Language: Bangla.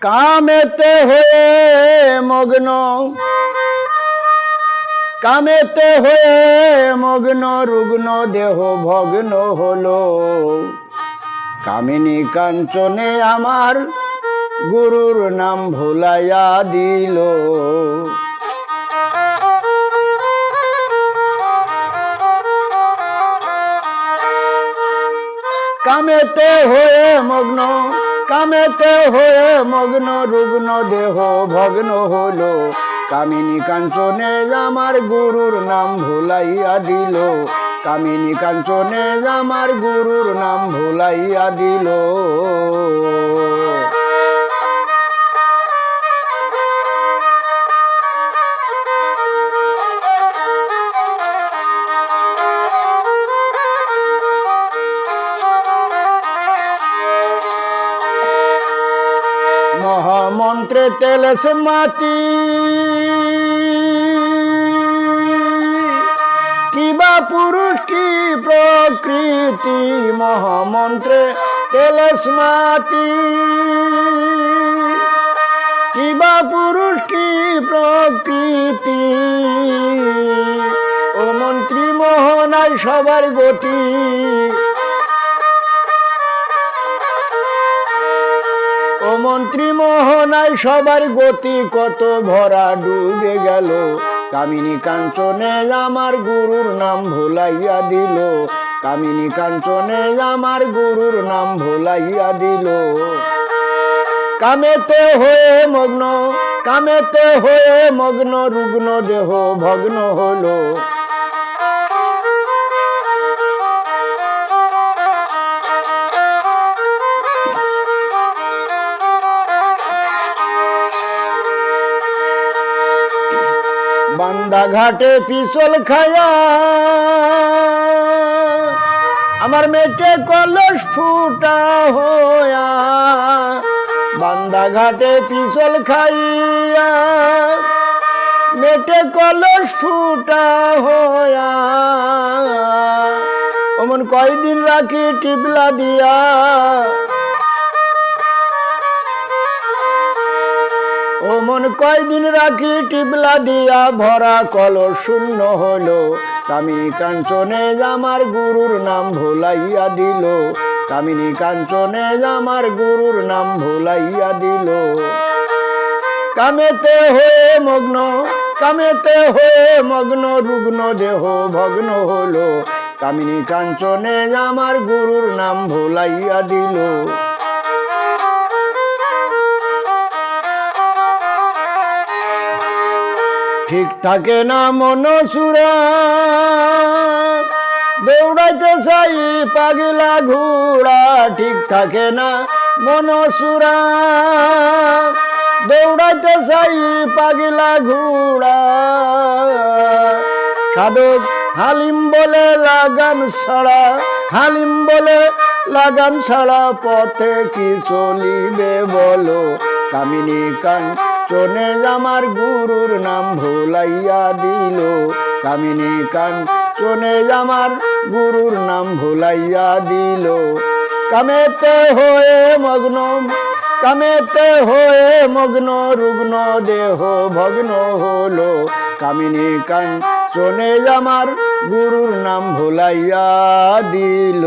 কামেতে হয়ে মগ্ন। কামেতে হয়ে মগ্ন রুগ্ন দেহ ভগ্ন হলো। কামিনী কাঞ্চনে আমার গুরুর নাম ভুলাইয়া দিল। কামেতে হয়ে মগ্ন কামেতে হয়ে মগ্ন রুগ্ন দেহ ভগ্ন হলো। কামিনী কাঞ্চনে আমার গুরুর নাম ভুলাইয়া দিল। কামিনী কাঞ্চনে আমার গুরুর নাম ভুলাইয়া দিল। মহামন্ত্রে তেলস মাতি কিবা পুরুষ, কি প্রকৃতি, মহামন্ত্রে তেলস মাতি কিবা পুরুষ, কি প্রকৃতি, ও মন্ত্রী মোহনায় সবার গতি। ও মন্ত্রী মোহনায় সবার গতি কত ভরা ডুবে গেল। কামিনী কাঞ্চনে আমার গুরুর নাম ভুলাইয়া দিল। কামিনী কাঞ্চনে আমার গুরুর নাম ভুলাইয়া দিল। কামেতে হয়ে মগ্ন, কামেতে হয়ে মগ্ন, রুগ্ন দেহ ভগ্ন হলো। বান্দা ঘাটে পিছল খায়া। আমার মেটে কলস ফুটা হয়া বান্দা ঘাটে পিছল খাইয়া মেটে কলস ফুটা হয়া অমন কয়দিন রাখি টিপলা দিয়া রাখি, টিপলা দিয়া ভরা কল শূন্য হলো। কামিনী কাঞ্চনে আমার গুরুর নাম ভুলাইয়া দিল। কামিনী কাঞ্চনে আমার গুরুর নাম ভুলাইয়া দিল। কামেতে হয়ে মগ্ন, কামেতে হয়ে মগ্ন, রুগ্ন দেহ ভগ্ন হলো। কামিনী কাঞ্চনে আমার গুরুর নাম ভুলাইয়া দিল। ঠিক থাকে না মনসুরা। দৌড়াইতে চাই পাগলা ঘোড়া, ঠিক থাকে না মনসুরা। দৌড়াইতে চাই পাগলা ঘোড়া। সাধক হালিম বলে লাগাম ছাড়া হালিম বলে লাগাম ছাড়া পথে কি চলিবে বলো? কামিনী কান চনে আমার গুরুর নাম ভুলাইয়া দিল। কামিনী কান চনে আমার গুরুর নাম ভুলাইয়া দিল। কামেতে হয়ে মগ্ন, কামেতে হয়ে মগ্ন রুগ্ন দেহ ভগ্ন হলো। কামিনী কান চনে আমার গুরুর নাম ভুলাইয়া দিল।